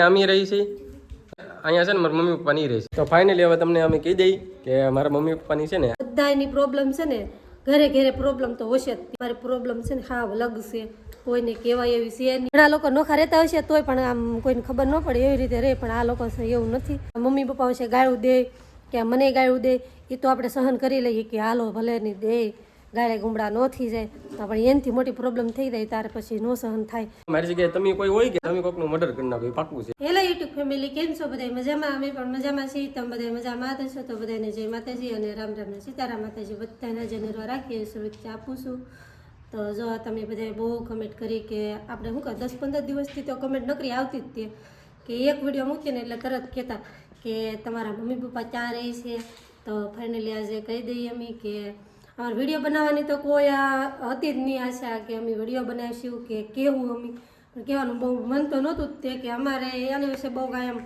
અમે રહી છીએ અહીંયા છે ને મારા મમ્મી પપ્પા નહીં રહે છે. તો ફાઇનલી હવે તમને અમે કહી દઈ કે મારા મમ્મી પપ્પાની છે ને બધાની પ્રોબ્લેમ છે ને, ઘરે ઘરે પ્રોબ્લેમ તો હશે જ. મારી પ્રોબ્લેમ છે ને હા અલગ છે. કોઈને કહેવાય એવી છે નહીં. ઘણા લોકો નોખા રહેતા હશે તોય પણ આમ કોઈને ખબર ન પડે એવી રીતે રહે, પણ આ લોકો છે એવું નથી. મમ્મી પપ્પા હશે ગાળું દે, કે મને ગાળું દે એ તો આપણે સહન કરી લઈએ કે હાલો ભલે ની દે. ગાળે ગુમડા ન થઈ જાય. તો પણ એનથી મોટી પ્રોબ્લેમ થઈ જાય ત્યારે પછી નો સહન થાય. મારી જગ્યાએ તમે કોઈ હોય કે તમે કોઈકનું મર્ડર કરી નાખો એ પાકું છે. હેલો યુટ્યુબ ફેમિલી કેમ છો બધા મજામાં? અમે પણ મજામાં છીએ. તમે બધા મજામાં હતા છો? તો બધાને જય માતાજી અને રામ રામ ને સીતારામ માતાજી. બધાને જનરવા રાખીએ શુભેચ્છા આપું છું. તો જો તમે બધાએ બહુ કમેન્ટ કરી કે આપણે શું કહે દસ પંદર દિવસથી તો કમેન્ટ નકરી આવતી જ તે કે એક વીડિયો મૂકીને એટલે તરત કહેતા કે તમારા મમ્મી પપ્પા ક્યાં રહે છે? તો ફાઇનલી આજે કહી દઈએ અમે કે અમારે વીડિયો બનાવવાની તો કોઈ હતી જ નહીં આશા કે અમે વીડિયો બનાવીશું કે કેવું અમે. કહેવાનું બહુ મન તો નહોતું તે કે અમારે એના વિશે બહુ કાંઈ એમ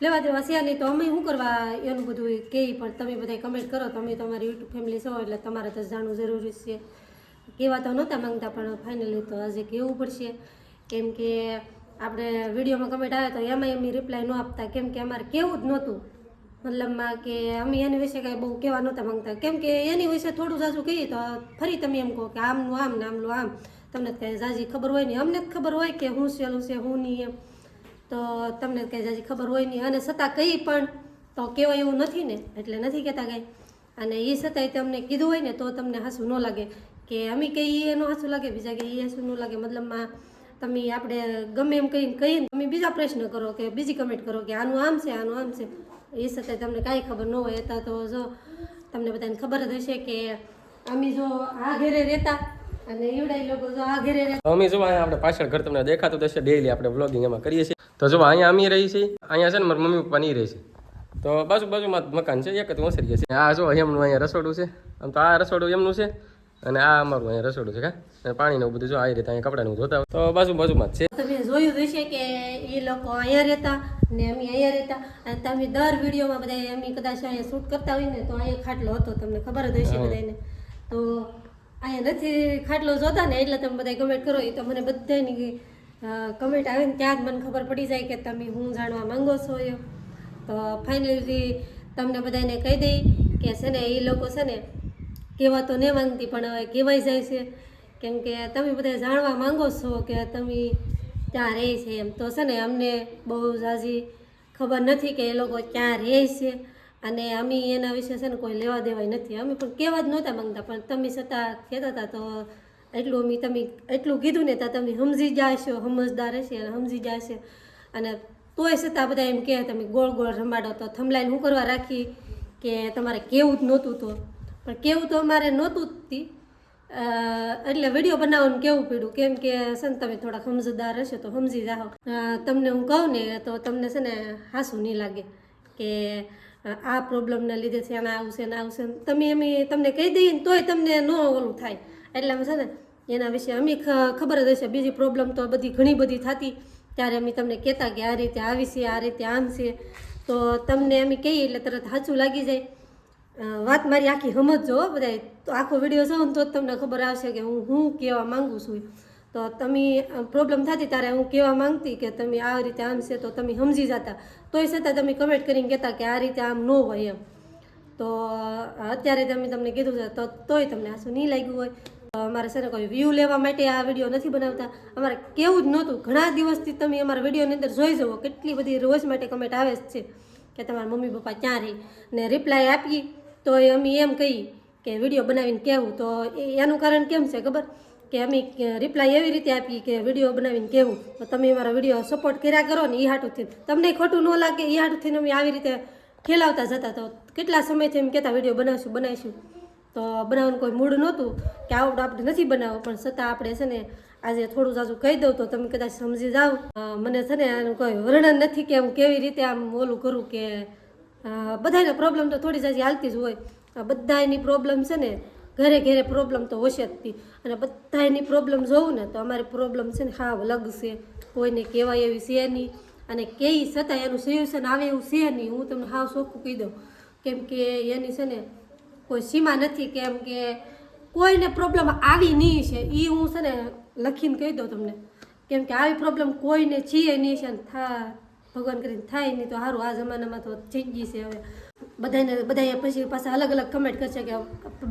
લેવા દેવા છે નહીં તો અમે શું કરવા એનું બધું કહે પણ તમે બધા કમેન્ટ કરો તો અમે તમારી યુટ્યુબ ફેમિલી છો એટલે તમારે તો જાણવું જરૂરી છે. કહેવા તો નહોતા માંગતા પણ ફાઇનલી તો આજે કહેવું પડશે. કેમ કે આપણે વિડીયોમાં કમેન્ટ આવે તો એમાં એમની રિપ્લાય ન આપતા. કેમ કે અમારે કેવું જ નહોતું. મતલબમાં કે અમે એની વિશે કાંઈ બહુ કહેવા નહોતા માંગતા. કેમ કે એની વિશે થોડું ઝાઝું કહીએ તો ફરી તમે એમ કહો કે આમનું આમ ને આમનું આમ. તમને કાંઈ ઝાઝી ખબર હોય નહીં. અમને જ ખબર હોય કે હું સહેલું છે, હું નહીં એમ. તો તમને કાંઈ ઝાઝી ખબર હોય નહીં. અને છતાં કંઈ પણ તો કહેવાય એવું નથી ને. એટલે નથી કહેતા કાંઈ. અને એ છતાંય તમને કીધું હોય ને તો તમને હાસું ન લાગે. કે અમે કહીએ એનું હાસું લાગે, બીજા કે એ હાસું ન લાગે. મતલબમાં તમે આપણે ગમે એમ કહીને કહીએ ને, તમે બીજા પ્રશ્ન કરો કે, બીજી કમેન્ટ કરો કે આનું આમ છે, આનું આમ છે. એ છતાંય તમને કાંઈ ખબર ન હોય હતા તો જો તમને બધાને ખબર જ હશે કે અમે જો આ ઘેરે રહેતા અને એવડા લોકો જો આ ઘેરે રહેતા. અમે જો અહીંયા આપણે પાછળ ઘર તમને દેખાતું થશે ડેઈલી આપણે વ્લોગિંગ એમાં કરીએ છીએ. તો જો અહીંયા અમે રહી છીએ અહીંયા છે ને મારા મમ્મી પપ્પા નહીં રહે છે. તો બાજુ બાજુમાં મકાન છે એક જ ઓસરીએ છે. આ જો એમનું અહીંયા રસોડું છે આમ તો આ રસોડું એમનું છે અને આ અમારું અહીંયા રસોડું છે કા? અને પાણીને બધું જો આ રીતે અહીંયા કપડાનું જોતા. તો બાજુ બાજુમાં જ છે. તમે જોયું હશે કે લોકો અહીંયા રહેતા ને અમે અહીંયા રહેતા. અને તમે દર વિડીયોમાં બધા અમે કદાચ અહીંયા શૂટ કરતા હોય ને તો અહીંયા ખાટલો હતો તમને ખબર જ હશે બધાને. તો અહીંયા નથી ખાટલો જોતા ને એટલે તમે બધા કમેન્ટ કરો. એ તો મને બધાની કમેન્ટ આવે ને ત્યાં જ મને ખબર પડી જાય કે તમે હું જાણવા માંગો છો એ. તો ફાઇનલી તમને બધાને કહી દઈ કે છે ને એ લોકો છે ને કહેવા તો નહીં માંગતી પણ હવે કહેવાય જાય છે. કેમ કે તમે બધા જાણવા માંગો છો કે તમે ત્યાં રહે છે એમ. તો છે ને અમને બહુ ઝાઝી ખબર નથી કે એ લોકો ક્યાં રહે છે અને અમે એના વિશે છે ને કોઈ લેવા દેવાય નથી. અમે પણ કહેવા જ નહોતા માંગતા, પણ તમે છતાં કહેતા હતા તો એટલું અમે તમે એટલું કીધું ને ત્યાં તમે સમજી જાશો, સમજદાર હશે અને સમજી જશે. અને તોય છતાં બધા એમ કહે, તમે ગોળ ગોળ રમાડો. તો થમલાઈને હું કરવા રાખી કે તમારે કેવું જ નહોતું તો. પણ કેવું તો અમારે નહોતું જ એટલે વીડિયો બનાવવાનું કેવું પડ્યું? કેમ કે છે ને તમે થોડા સમજદાર હશો તો સમજી જાઓ. તમને હું કહું ને તો તમને છે ને હાસું નહીં લાગે કે આ પ્રોબ્લેમના લીધે છે, આના આવું છે ને આવું છે તમે એમ તમને કહી દઈએ ને તોય તમને ન ઓલું થાય. એટલામાં છે ને એના વિશે અમે ખબર જ હશે. બીજી પ્રોબ્લેમ તો બધી ઘણી બધી થતી. ત્યારે અમે તમને કહેતા કે આ રીતે આવી છે, આ રીતે આમ છે. તો તમને અમે કહીએ એટલે તરત સાચું લાગી જાય. વાત મારી આખી સમજો બધા તો આખો વીડિયો જોઉં તો જ તમને ખબર આવશે કે હું હું કહેવા માંગુ છું. તો તમે પ્રોબ્લેમ થતી ત્યારે હું કહેવા માંગતી કે તમે આ રીતે આમ છે તો તમે સમજી જતા. તોય છતાં તમે કમેન્ટ કરીને કહેતા કે આ રીતે આમ ન હોય એમ. તો અત્યારે તમે તમને કીધું છે તો તોય તમને આસું નહીં લાગ્યું હોય. અમારે છે ને કોઈ વ્યૂ લેવા માટે આ વીડિયો નથી બનાવતા. અમારે કેવું જ નહોતું. ઘણા દિવસથી તમે અમારા વિડીયોની અંદર જોઈ જવો કેટલી બધી રોજ માટે કમેન્ટ આવે જ છે કે તમારા મમ્મી પપ્પા ક્યાં રહી? ને રિપ્લાય આપી. તો અમે એમ કહી કે વીડિયો બનાવીને કહેવું. તો એનું કારણ કેમ છે ખબર? કે અમે રિપ્લાય એવી રીતે આપી કે વીડિયો બનાવીને કહેવું. તો તમે અમારા વીડિયો સપોર્ટ કર્યા કરો ને એ હાટુથી. તમને ખોટું ન લાગે એ હાટુથી અમે આવી રીતે ઠેલાવતા જતા. તો કેટલા સમયથી એમ કહેતા વીડિયો બનાવશું, બનાવીશું. તો બનાવવાનું કોઈ મૂડ નહોતું કે આવડું આપણે નથી બનાવવું. પણ છતાં આપણે છે ને આજે થોડું જાજુ કહી દઉં તો તમે કદાચ સમજી જાઓ. મને છે ને આનું કોઈ વર્ણન નથી કે હું કેવી રીતે આમ ઓલું કરું કે બધાને પ્રોબ્લેમ તો થોડી જાજી હાલતી જ હોય. બધાની પ્રોબ્લેમ છે ને, ઘરે ઘરે પ્રોબ્લેમ તો હશે જ તી. અને બધાની પ્રોબ્લેમ જોઉં ને, તો અમારી પ્રોબ્લેમ છે ને હા લગશે કોઈને કહેવાય એવી છે નહીં. અને કહે છતાં એનું સોલ્યુશન આવે એવું છે નહીં. હું તમને હાવ ચોખ્ખું કહી દઉં. કેમ કે એની છે ને, કોઈ સીમા નથી કેમ કે કોઈને પ્રોબ્લેમ આવી નહીં છે. એ હું છે ને લખીને કહી દઉં તમને. કેમ કે આવી પ્રોબ્લેમ કોઈને છીએ નહીં છે ને, થા ભગવાન કરીને થાય નહીં તો સારું આ જમાનામાં તો જિંદગી છે હવે. બધાને બધા પછી પાછા અલગ અલગ કમેન્ટ કરશે કે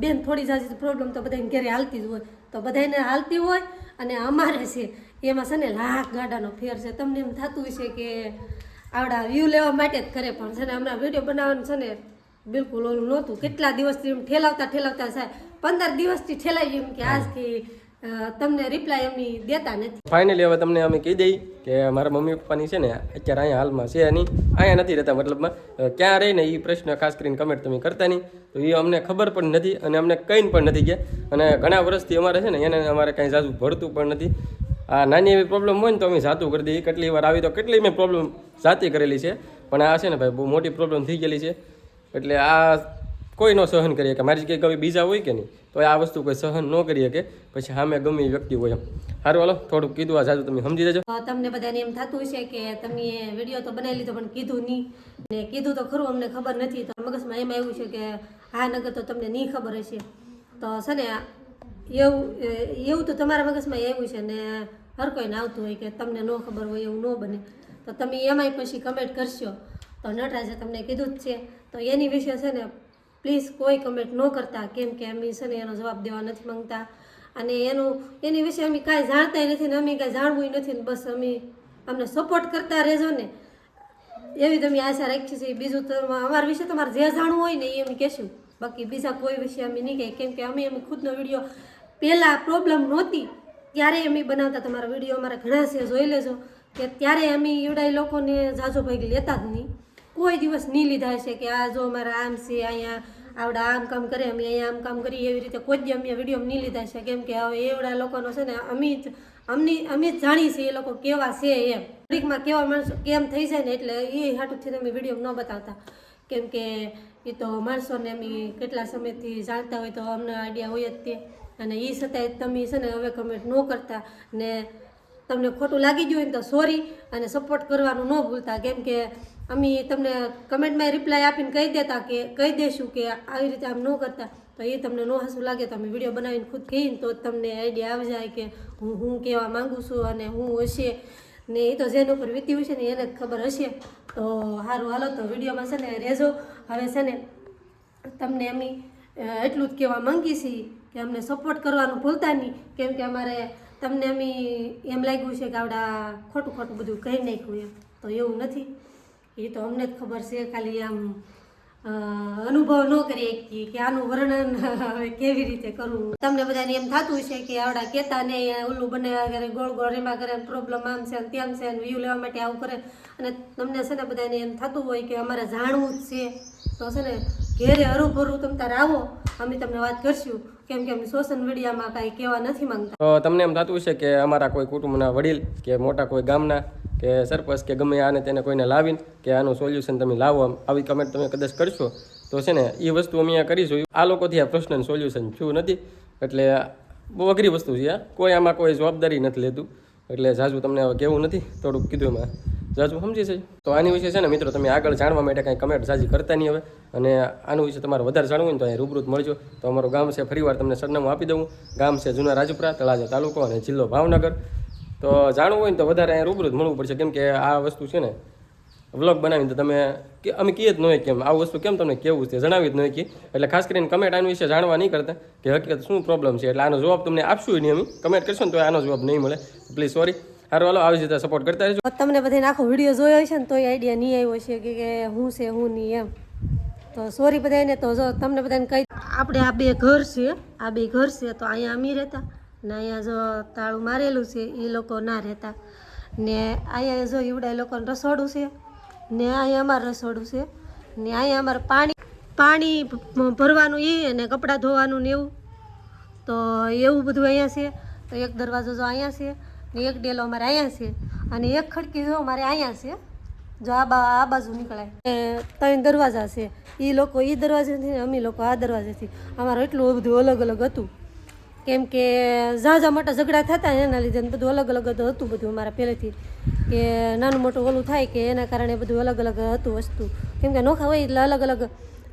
બેન થોડી જાજી પ્રોબ્લેમ તો બધાને ઘરે હાલતી જ હોય. તો બધાને હાલતી હોય અને અમારે છે, એમાં છે ને લાખ ગાડાનો ફેર છે. તમને એમ થતું છે કે આવડા વ્યૂ લેવા માટે જ કરે પણ છે ને હમણાં વીડિયો બનાવવાનું છે ને બિલકુલ ઓલું નહોતું. કેટલા દિવસથી એમ ઠેલાવતા ઠેલાવતા સાહેબ પંદર દિવસથી ઠેલાવી એમ કે, આજથી તમને રિપ્લાય અમે દેતા નથી. ફાઇનલી હવે તમને અમે કહી દઈ કે મારા મમ્મી પપ્પાની છે ને, અત્યારે અહીંયા હાલમાં છે નહીં. અહીંયા નથી રહેતા મતલબમાં. ક્યાં રહીને એ પ્રશ્ન ખાસ કરીને કમેન્ટ તમે કરતા નહીં. તો એ અમને ખબર પણ નથી અને અમને કંઈ પણ નથી ગયા. અને ઘણા વર્ષથી અમારે છે ને, એને અમારે કાંઈ જાજુ ભરતું પણ નથી. આ નાની એવી પ્રોબ્લેમ હોય ને તો અમે જાતું કરી દઈએ. કેટલી વાર આવી તો કેટલી મેં પ્રોબ્લેમ જાતી કરેલી છે. પણ આ છે ને ભાઈ, બહુ મોટી પ્રોબ્લેમ થઈ ગયેલી છે. એટલે આ કોઈ ન સહન કરીએ કે મારી જગ્યાએ કવિ બીજા હોય કે નહીં, તો આ વસ્તુ કોઈ સહન ન કરીએ કે પછી સામે ગમે વ્યક્તિ હોય એમ. સારું, હાલો, થોડુંક કીધું, આ જાજુ તમે સમજી જજો. તમને બધાને એમ થતું છે કે તમે વીડિયો તો બનાવી લીધો, પણ કીધું નહીં. ને કીધું તો ખરું, અમને ખબર નથી. તો મગજમાં એમાં એવું છે કે હા નગર તો તમને નહીં ખબર હશે. તો છે ને એવું એવું તો તમારા મગજમાં એવું છે ને હર કોઈને આવતું હોય કે તમને ન ખબર હોય, એવું ન બને. તો તમે એમાંય પછી કમેન્ટ કરશો. તો નટરાજે તમને કીધું જ છે. તો એની વિશે છે ને પ્લીઝ કોઈ કમેન્ટ ન કરતા. કેમ કે અમે છે ને એનો જવાબ દેવા નથી માંગતા. અને એનું, એની વિશે અમે કાંઈ જાણતા નથી ને અમે કાંઈ જાણવું નથી ને બસ અમે અમને સપોર્ટ કરતા રહેજો ને. એવી તમે આશા રાખી છે બીજું તો અમારા વિશે તમારે જે જાણવું હોય ને એ અમે કહેશું. બાકી બીજા કોઈ વિશે અમે નહીં કહીએ. કેમ કે અમે અમે ખુદનો વીડિયો પહેલાં પ્રોબ્લેમ નહોતી. ત્યારે અમે બનાવતા તમારા વીડિયો. અમારા ઘણા છે, જોઈ લેજો. કે ત્યારે અમે ઈવડાય લોકોને જાજો ભાગ લેતા જ નહીં. કોઈ દિવસ નહીં લીધા છે કે આ જો અમારા આમ છે, અહીંયા આવડા આમ કામ કરે, અમે અહીંયા આમ કામ કરીએ એવી રીતે કોઈ જ અમે વીડિયો નહીં લીધા છે. કેમ કે હવે એવડા લોકોનો છે ને, અમે જ, અમની, અમે જ જાણીએ છીએ એ લોકો કેવા છે એમ. ઘડીકમાં કેવા માણસો કેમ થઈ જાય ને એટલે એ હાટુથી અમે વીડિયો ન બતાવતા. કેમ કે એ તો માણસોને અમે કેટલા સમયથી જાણતા હોય તો અમને આઈડિયા હોય જ તે. અને એ છતાંય તમે છે ને હવે કમેન્ટ ન કરતા ને તમને ખોટું લાગી ગયું હોય ને તો સોરી અને સપોર્ટ કરવાનું ન ભૂલતા. કેમ કે અમે તમને કમેન્ટમાં રિપ્લાય આપીને કહી દેતા કે, કહી દેશું કે આવી રીતે આમ ન કરતા. તો એ તમને ન હસવું લાગે તો અમે વીડિયો બનાવીને ખુદ કહીને તો તમને આઈડિયા આવી જાય કે હું હું કહેવા માંગુ છું અને હું હશે. ને એ તો જેના ઉપર વીત્યું છે ને એને જ ખબર હશે. તો સારું હાલો, તો વિડીયોમાં છે ને રહેજો. હવે છે ને તમને અમે એટલું જ કહેવા માંગીએ છીએ કે અમને સપોર્ટ કરવાનું ભૂલતા નહીં. કેમ કે અમારે તમને અમે એમ લાગ્યું છે કે આવડા ખોટું ખોટું બધું કહી નાખ્યું એમ. તો એવું નથી. એ તો અમને જ ખબર છે, ખાલી આમ અનુભવ ન કરી શકીએ કે આનું વર્ણન હવે કેવી રીતે કરવું. તમને બધાને એમ થતું છે કે આવડા કહેતા ને ઓલું બનાવ્યા કરે, ગોળ ગોળ રેમા કરે પ્રોબ્લેમ આમ છે તેમ છે ને વ્યૂ લેવા માટે આવું કરે. અને તમને છે ને બધાને એમ થતું હોય કે અમારે જાણવું જ છે. તો છે ને ઘેરે હરુભરું તમે તારે આવો, અમે તમને વાત કરશું. કેમ કે અમે સોશિયલ મીડિયામાં કાંઈ કહેવા નથી માંગતા. તો તમને એમ થતું છે કે અમારા કોઈ કુટુંબના વડીલ કે મોટા કોઈ ગામના કે સરપંચ કે ગમે આને તેને કોઈને લાવીને કે આનું સોલ્યુશન તમે લાવો આવી કમેન્ટ તમે કદાચ કરશો, તો છે ને એ વસ્તુ અમે અહીંયા કરીશું આ લોકોથી આ પ્રશ્નનું સોલ્યુશન થયું નથી. એટલે બહુ અઘરી વસ્તુ છે આ કોઈ આમાં કોઈ જવાબદારી નથી લેતું. એટલે જાજુ તમને હવે કેવું નથી? થોડુંક કીધું એમાં. જાજુ સમજી છે? તો આની વિશે છે ને મિત્રો તમે આગળ જાણવા માટે કાંઈ કમેન્ટ સાજી કરતા નહીં હવે. અને આનું વિશે તમારે વધારે જાણવું હોય તો અહીં રૂબરૂત મળજો. તો અમારું ગામ છે ફરીવાર તમને સરનામું આપી દઉં. ગામ છે જૂના રાજપુરા, તળાજા તાલુકો અને જિલ્લો ભાવનગર. તો જાણવું હોય ને તો વધારે અહીંયા રૂબરૂ જ મળવું પડશે. કેમ કે આ વસ્તુ છે ને વ્લોગ બનાવીને તો તમે કે અમે કહીએ જ ન હોય કેમ. આ વસ્તુ કેમ તમને કેવું છે? જણાવી જ ન હોય કે. એટલે ખાસ કરીને કમેન્ટ આની વિશે જાણવા નહીં કરતા કે હકીકત શું પ્રોબ્લેમ છે. એટલે આનો જવાબ તમને આપશું નહીં અમે. કમેન્ટ કરશો ને તો આનો જવાબ નહીં મળે. પ્લીઝ સોરી સારું હાલો આવી રીતે સપોર્ટ કરતા રહેજો. તમને બધાને આખો વીડિયો જોયો હશે ને તો આઈડિયા નહીં આવ્યો છે કે કે હું છે હું નહીં એમ. તો સોરી બધાને તો જો તમને બધાને કહી આપણે આ બે ઘર છે. આ બે ઘર છે તો અહીંયા અમી રહેતા. ને અહીંયા જો તાળું મારેલું છે એ લોકો ના રહેતા. ને અહીંયા જો ઈવડા એ લોકોને રસોડું છે, ને અહીંયા અમારે રસોડું છે, ને અહીંયા અમારે પાણી પાણી ભરવાનું એ અને કપડાં ધોવાનું ને એવું. તો એવું બધું અહીંયા છે. તો એક દરવાજો જો અહીંયા છે, ને એક ડેલો અમારે અહીંયા છે, અને એક ખડકી જો અમારે અહીંયા છે, જો આ બા, આ બાજુ નીકળાય. ત્રણ દરવાજા છે. એ લોકો એ દરવાજેથી અમે લોકો આ દરવાજેથી. અમારું એટલું બધું અલગ અલગ હતું. કેમ કે ઝાઝા મોટા ઝઘડા થતા એના લીધે બધું અલગ અલગ હતું બધું અમારા પહેલેથી. કે નાનું મોટું ઓલું થાય કે એના કારણે બધું અલગ અલગ હતું વસ્તુ. કેમ કે નોખા હોય એટલે અલગ અલગ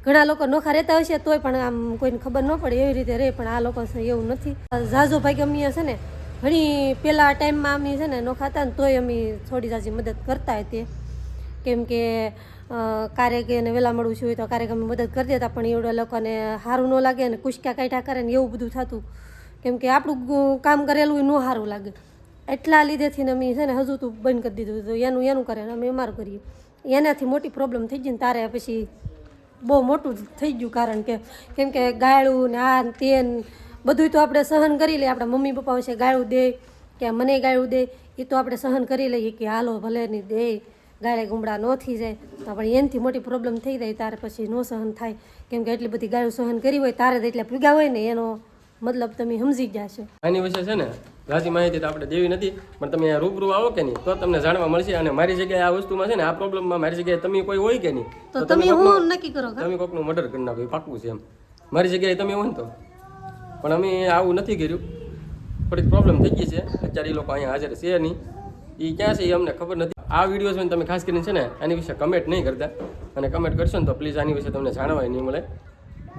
ઘણા લોકો નોખા રહેતા હશે તોય પણ આમ કોઈને ખબર ન પડે એવી રીતે રહે, પણ આ લોકો છે એવું નથી. ઝાઝો ભાઈ અમી છે ને, ઘણી પહેલાં ટાઈમમાં અમે છે ને નોખા હતા ને તોય અમે થોડી ઝાઝી મદદ કરતા તે. કેમ કે એને વહેલા મળવું હોય તો ક્યારેક અમે મદદ કરી દેતા, પણ એવડા લોકોને સારું ન લાગે અને કુશક્યા કાઢ્યા કરે ને એવું બધું થતું. કેમ કે આપણું કામ કરેલું ન સારું લાગે. એટલા લીધેથી અમે છે ને હજુ તું બંધ કરી દીધું તો એનું એનું કરે ને અમે અમારું કરીએ. એનાથી મોટી પ્રોબ્લેમ થઈ ગઈ ને તારે પછી બહુ મોટું થઈ ગયું કારણ કે કેમ કે ગાળું ને આ તેન બધું તો આપણે સહન કરી લઈએ. આપણા મમ્મી પપ્પા વિશે ગાળું દે કે મને ગાળું દે એ તો આપણે સહન કરી લઈએ કે હાલો ભલે નહીં દે. ગાળે ગુમડા ન થઈ જાય. તો પણ એનાથી મોટી પ્રોબ્લેમ થઈ જાય. તારે પછી ન સહન થાય. કેમ કે એટલી બધી ગાળું સહન કરી હોય, તારે તો એટલે ભૂગા હોય ને એનો મતલબ તમે સમજી ગયા છો. આની વિશે છે ને રાજી માહિતી તો આપણે દેવી નથી પણ તમે રૂબરૂ આવો કે નહીં તો તમને જાણવા મળશે અને મારી જગ્યાએ આ વસ્તુમાં છે ને આ પ્રોબ્લેમમાં મારી જગ્યાએ તમે કોઈ હોય કે નહીં તો તમે હું નક્કી કરો તમે કોકનું મર્ડર કરી નાખો પાકવું પાકું છે એમ. મારી જગ્યાએ તમે હોય ને તો. પણ અમે આવું નથી કર્યું. થોડીક પ્રોબ્લેમ થઈ ગઈ છે. અત્યારે એ લોકો અહીંયા હાજર છે નહીં. એ ક્યાં છે એ અમને ખબર નથી. આ વીડિયો છે તમે ખાસ કરીને છે ને આની વિશે કમેન્ટ નહીં કરતા. અને કમેન્ટ કરશો ને તો પ્લીઝ આની વિશે તમને જાણવાય નહીં મળે.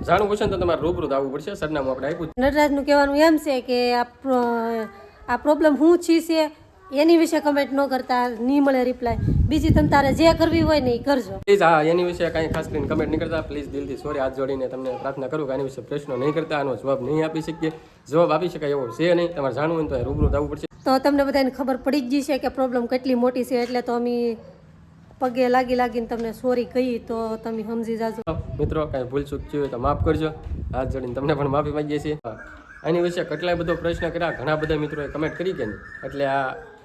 જાણવું પડશે તો તમારે રૂબરૂ આવવું પડશે. સરનામું આપણે આપ્યું નટરાજનું કહેવાનું એમ છે કે આ પ્રોબ્લેમ શું છી છે એની વિશે કમેન્ટ ન કરતા નહીં મળે રિપ્લાય બીજી તમે તારે જે કરવી હોય ને એ કરજો. પ્લીઝ હા એની વિશે કાંઈ ખાસ કરીને કમેન્ટ નહીં કરતા. પ્લીઝ દિલથી સોરી હાથ જોડીને તમને પ્રાર્થના કરું કે આની વિશે પ્રશ્નો નહીં કરતા આનો જવાબ નહીં આપી શકીએ. જવાબ આપી શકાય એવો છે નહીં. તમારે જાણવું હોય તો રૂબરૂ આવવું પડશે. તો તમને બધાને ખબર પડી જ ગઈ છે કે પ્રોબ્લેમ કેટલી મોટી છે એટલે તો અમે પગે લાગી લાગીને તમને સોરી કહી તો તમે સમજી જાજો. મિત્રો કાંઈ ભૂલ ચૂક થયું તો માફ કરજો. હાથ જોડીને તમને પણ માફી માંગીએ છીએ. એની આની વિશે કેટલાય બધો પ્રશ્ન કર્યા. ઘણા બધા મિત્રોએ કમેન્ટ કરી કે એટલે આ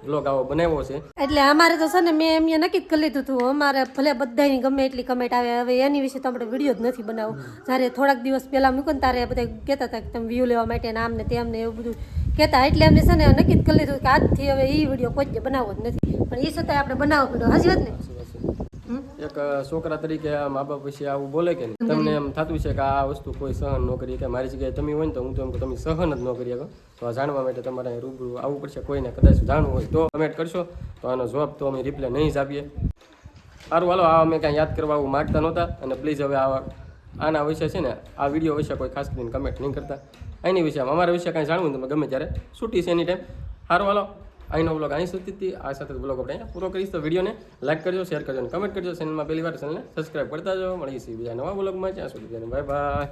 બ્લોગ આવો બનાવ્યો છે. એટલે અમારે તો છે ને મેં એમ નક્કી જ કરી લીધું હતું. અમારે ભલે બધાની ગમે એટલી કમેન્ટ આવે. હવે એની વિશે તો આપણે વીડિયો જ નથી બનાવો. જ્યારે થોડાક દિવસ પહેલાં મૂકો ને ત્યારે બધા કહેતા હતા કે તમે વ્યૂ લેવા માટે ને આમ ને તેમ ને એવું બધું કહેતા. એટલે અમને છે ને નક્કી જ કરી લીધું કે આજથી હવે એ વીડિયો કોઈ જ બનાવવો જ નથી. પણ એ છતાંય આપણે બનાવવો પડ્યો. હજી જ ને? એક છોકરા તરીકે મા બાપ વિશે આવું બોલે કે તમને એમ થતું છે કે આ વસ્તુ કોઈ સહન ન કરી કે મારી જગ્યાએ તમે હોય ને તો હું તો એમ તમે સહન જ ન કરી શકો. તો આ જાણવા માટે તમારે રૂબરૂ આવવું પડશે. કોઈને કદાચ જાણવું હોય તો કમેન્ટ કરશો. તો આનો જવાબ તો અમે રિપ્લાય નહીં જ આપીએ. સારું, હાલો, આ અમે કાંઈ યાદ કરવા આવું માગતા નહોતા. અને પ્લીઝ હવે આવા, આના વિશે છે ને, આ વીડિયો વિશે કોઈ ખાસ કરીને કમેન્ટ નહીં કરતા. એની વિશે અમારા વિશે કાંઈ જાણવું તમે ગમે ત્યારે. છૂટી છે એની ટાઈમ સારું, હાલો. અહીંનો બ્લોગ અહીં સુધી હતી આ સાથે બ્લોગ આપણે પૂરો કરીશ. તો વિડીયોને લાઈક કરજો શેર કરજો અને કમેન્ટ કરજો. ચેનલમાં પહેલી વાર ચેનલને સબસ્ક્રાઈબ કરતા જાઓ. છીએ બીજા નવા બ્લોગમાં ત્યાં સુધી બાય બાય